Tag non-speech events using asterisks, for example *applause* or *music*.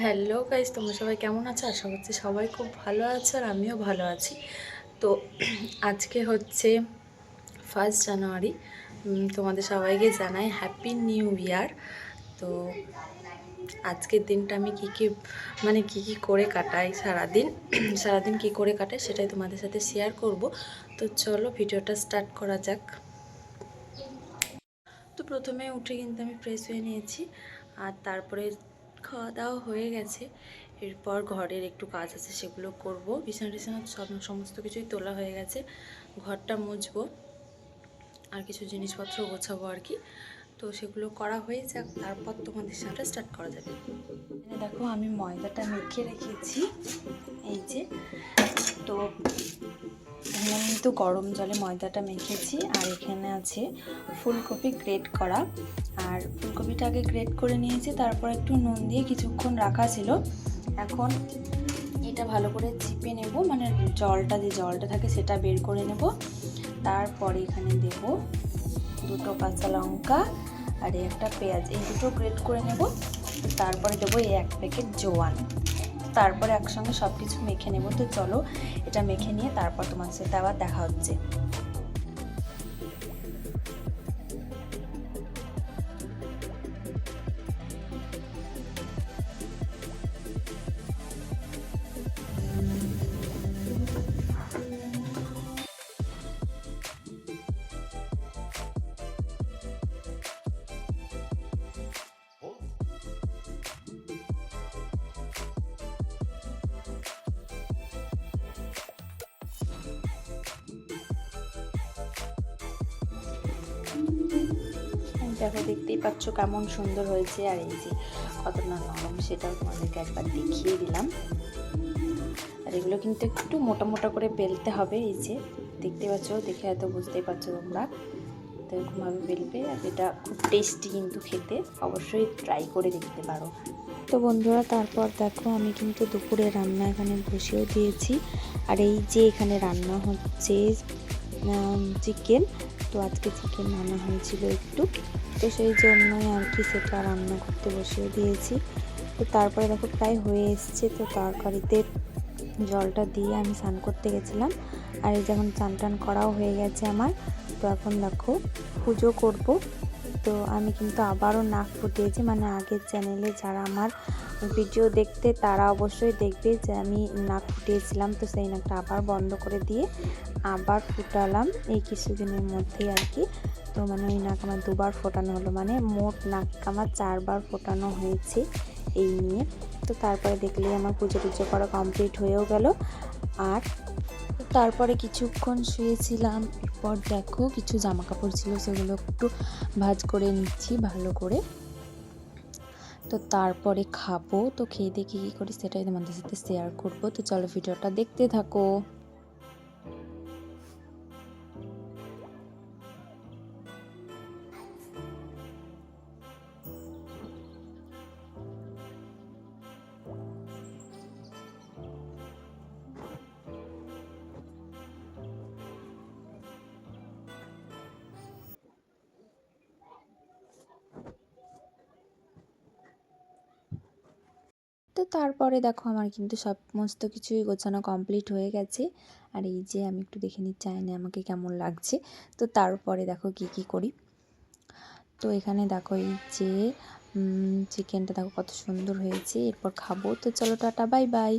Hello guys তোমরা সবাই কেমন আছো? আশা করছি সবাই খুব ভালো আছো আর আমিও ভালো আছি। তো আজকে হচ্ছে ফার্স্ট জানুয়ারি তোমাদের সবাইকে জানাই হ্যাপি নিউ ইয়ার তো আজকের দিনটা আমি কী কী মানে কী কী করে কাটাই সারাদিন? *clears throat* সারাদিন কী করে কাটাই সেটাই তোমাদের সাথে শেয়ার করব। তো চলো ভিডিওটা স্টার্ট করা যাক। তো প্রথমে উঠে কিন্তু আমি ফ্রেশ হয়ে নিয়েছি, আর তারপরে খাওয়া দাওয়া হয়ে গেছে। এরপর ঘরের একটু কাজ আছে, সেগুলো করব। বিছানা টিছানা সব, সমস্ত কিছুই তোলা হয়ে গেছে। ঘরটা মুছবো। আর কিছু জিনিসপত্র গোছাবো আর কি। তো সেগুলো করা হয়ে যাক, তারপর তোমাদের সাথে স্টার্ট করা যাবে। দেখো, আমি ময়দাটা মেখে রেখেছি। এই যে, তো এখানে আমি কিন্তু গরম জলে ময়দাটা মেখেছি। আর এখানে আছে ফুলকপি গ্রেট করা। আর ফুলকপিটা আগে গ্রেট করে নিয়েছি, তারপর একটু নুন দিয়ে কিছুক্ষণ রাখা ছিল। এখন এটা ভালো করে চিপে নেব মানে জলটা যে জলটা থাকে সেটা বের করে নেব। তারপরে এখানে দেব দুটো কাঁচা লঙ্কা আর একটা পেঁয়াজ, এই দুটো গ্রেট করে নেব। তারপরে দেবো এই এক প্যাকেট জোয়ান। তারপরে একসঙ্গে সব কিছু মেখে নেব। তো চলো এটা মেখে নিয়ে তারপর তোমার সাথে আবার দেখা হচ্ছে। দেখো দেখতেই পাচ্ছ কেমন সুন্দর হয়েছে। আর এই যে কতটা নরম সেটাও তোমাদেরকে একবার দেখিয়ে দিলাম। আর এগুলো কিন্তু একটু মোটা মোটা করে বেলতে হবে, এই যে দেখতে পাচ্ছ, দেখে হয়তো বুঝতেই পারছ তোমরা। তো এরকমভাবে বেলবে, আর এটা খুব টেস্টি কিন্তু খেতে, অবশ্যই ট্রাই করে দেখতে পারো। তো বন্ধুরা, তারপর দেখো আমি কিন্তু দুপুরে রান্না এখানে বসেও দিয়েছি। আর এই যে এখানে রান্না হচ্ছে চিকেন তো আজকে চিকেন রান্না হয়েছিল একটু। তো সেই জন্যই আর কি সেটা রান্না করতে বসিয়ে দিয়েছি। তো তারপরে দেখো প্রায় হয়ে এসছে, তো তরকারিতে জলটা দিয়ে আমি স্নান করতে গেছিলাম। আর এই যখন চান টান করাও হয়ে গেছে আমার। তো এখন দেখো পুজো করব। তো আমি কিন্তু আবারও নাক ফুটিয়েছি মানে আগের চ্যানেলে যারা আমার ভিডিও দেখতে তারা অবশ্যই দেখবে যে আমি নাক ফুটিয়েছিলাম। তো সেই নাকটা আবার বন্ধ করে দিয়ে আবার ফুটালাম এই কিছুদিনের মধ্যেই আর কি। তো মানে ওই নাক আমার দুবার ফোটানো হলো মানে মোট নাক আমার চারবার ফোটানো হয়েছে এই নিয়ে। তো তারপরে দেখলেই আমার পুজো টুজো করা কমপ্লিট হয়েও গেল। আর তারপরে কিছুক্ষণ শুয়েছিলাম, এরপর দেখো কিছু জামা কাপড় ছিল, সেগুলো একটু ভাজ করে নিচ্ছি, ভালো করে। তো তারপরে খাব, তো খেয়ে দেখি কী করি সেটাই তোমাদের সাথে শেয়ার করব। তো চলো ভিডিওটা দেখতে থাকো। তো তারপরে দেখো আমার কিন্তু সমস্ত কিছুই গোছানো কমপ্লিট হয়ে গেছে। আর এই যে আমি একটু দেখে নিচ্ছি না আমাকে কেমন লাগছে। তো তারপরে দেখো কি কি করি। তো এখানে দেখো এই যে চিকেনটা দেখো কত সুন্দর হয়েছে। এরপর খাব। তো চলো টাটা বাই বাই